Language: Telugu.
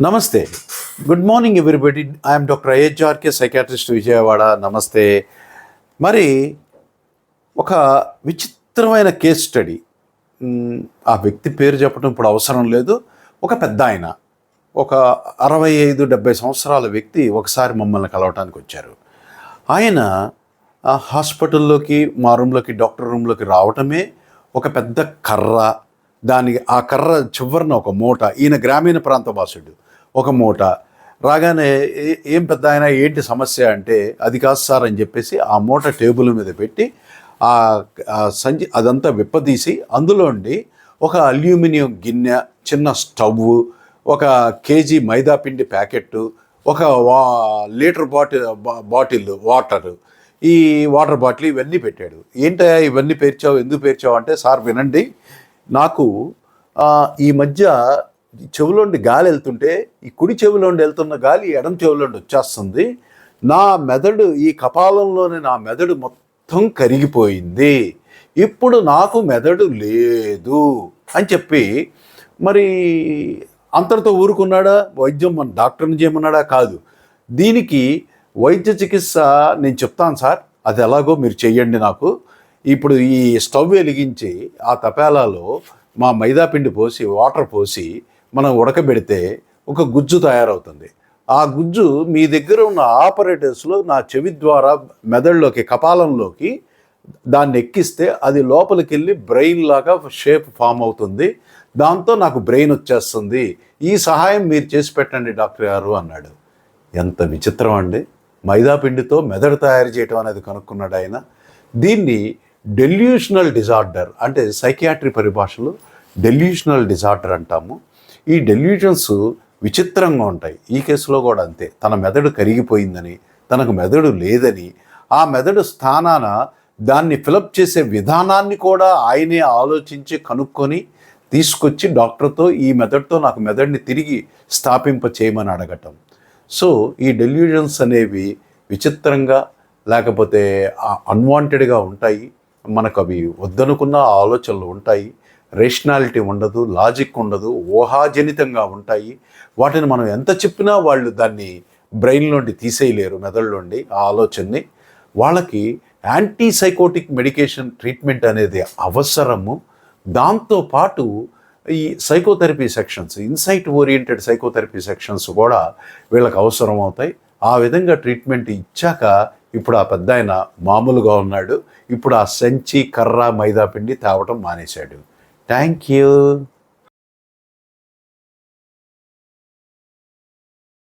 నమస్తే. Good morning everybody I'm doctor IHRK psychiatrist Vijayawada. నమస్తే. మరి ఒక విచిత్రమైన కేస్ స్టడీ ఆ వ్యక్తి పేరు చెప్పడం ఇప్పుడు అవసరం లేదు. ఒక పెద్ద ఆయన ఒక అరవై ఐదు డెబ్బై సంవత్సరాల వ్యక్తి ఒకసారి మమ్మల్ని కలవటానికి వచ్చారు. ఆయన ఆ హాస్పిటల్లోకి మా రూమ్లోకి డాక్టర్ రూమ్లోకి రావటమే ఒక పెద్ద కర్ర. దానికి ఆ కర్ర చివరన ఒక మూట. ఈయన గ్రామీణ ప్రాంత వాసుడు. ఒక మూట. రాగానే "ఏ- ఏం పెద్ద ఆయన ఏంటి సమస్య అంటే అది కాదు సార్ అని చెప్పేసి ఆ మూట టేబుల్ మీద పెట్టి ఆ సంచి అదంతా విప్పదీసి అందులోండి ఒక అల్యూమినియం గిన్నె చిన్న స్టవ్ ఒక కేజీ మైదా పిండి ప్యాకెట్టు ఒక వా లీటర్ బాటిల్ బాటిల్ వాటర్. ఈ వాటర్ బాటిల్ ఇవన్నీ పెట్టాడు. ఏంటయ్యా ఇవన్నీ పేర్చావు ఎందుకు పేర్చావు అంటే సార్ వినండి. నాకు ఈ మధ్య చెవులోండి గాలి వెళ్తుంటే ఈ కుడి చెవిలోండి వెళ్తున్న గాలి ఎడం చెవిలోండి వచ్చేస్తుంది. నా మెదడు ఈ కపాలంలోని నా మెదడు మొత్తం కరిగిపోయింది. ఇప్పుడు నాకు మెదడు లేదు అని చెప్పి మరి అంతటితో ఊరుకున్నాడా? వైద్యం మన డాక్టర్ని చేయమన్నాడా? కాదు. దీనికి వైద్య చికిత్స నేను చెప్తాను సార్. అది ఎలాగో మీరు చెయ్యండి నాకు. ఇప్పుడు ఈ స్టవ్ వెలిగించి ఆ తపేలాలో మా మైదాపిండి పోసి వాటర్ పోసి మనం ఉడకబెడితే ఒక గుజ్జు తయారవుతుంది. ఆ గుజ్జు మీ దగ్గర ఉన్న ఆపరేటర్స్లో నా చెవి ద్వారా మెదడులోకి కపాలంలోకి దాన్ని ఎక్కిస్తే అది లోపలికి వెళ్ళి బ్రెయిన్ లాగా షేప్ ఫామ్ అవుతుంది. దాంతో నాకు బ్రెయిన్ వచ్చేస్తుంది. ఈ సహాయం మీరు చేసి పెట్టండి డాక్టర్ గారు అన్నాడు. ఎంత విచిత్రం అండి. మైదాపిండితో మెదడు తయారు చేయటం అనేది కనుక్కున్నాడు ఆయన. దీన్ని డెల్యూషనల్ డిజార్డర్ అంటే సైకియాట్రీ పరిభాషలో డెల్యూషనల్ డిజార్డర్ అంటాము. ఈ డెల్యూషన్స్ విచిత్రంగా ఉంటాయి. ఈ కేసులో కూడా అంతే. తన మెదడు కరిగిపోయిందని తనకు మెదడు లేదని ఆ మెదడు స్థానాన దాన్ని ఫిలప్ చేసే విధానాన్ని కూడా ఆయనే ఆలోచించి కనుక్కొని తీసుకొచ్చి డాక్టర్తో ఈ మెదడుతో నాకు మెదడుని తిరిగి స్థాపింప చేయమని అడగటం. సో ఈ డెల్యూజన్స్ అనేవి విచిత్రంగా లేకపోతే అన్వాంటెడ్గా ఉంటాయి. మనకు అవి వద్దనుకున్న ఆలోచనలు ఉంటాయి. రేషనాలిటీ ఉండదు లాజిక్ ఉండదు ఊహాజనితంగా ఉంటాయి. వాటిని మనం ఎంత చెప్పినా వాళ్ళు దాన్ని బ్రెయిన్లోండి తీసేయలేరు మెదడులోండి ఆ ఆలోచనని. వాళ్ళకి యాంటీ సైకోటిక్ మెడికేషన్ ట్రీట్మెంట్ అనేది అవసరము. దాంతో పాటు ఈ psychotherapy sections insight oriented psychotherapy sections కూడా వీళ్ళకి అవసరం అవుతాయి. ఆ విధంగా ట్రీట్మెంట్ ఇచ్చాక ఇప్పుడు ఆ పెద్ద ఆయన మామూలుగా ఉన్నాడు. ఇప్పుడు ఆ సంచి కర్ర మైదా పిండి తేవటం మానేశాడు. Thank you.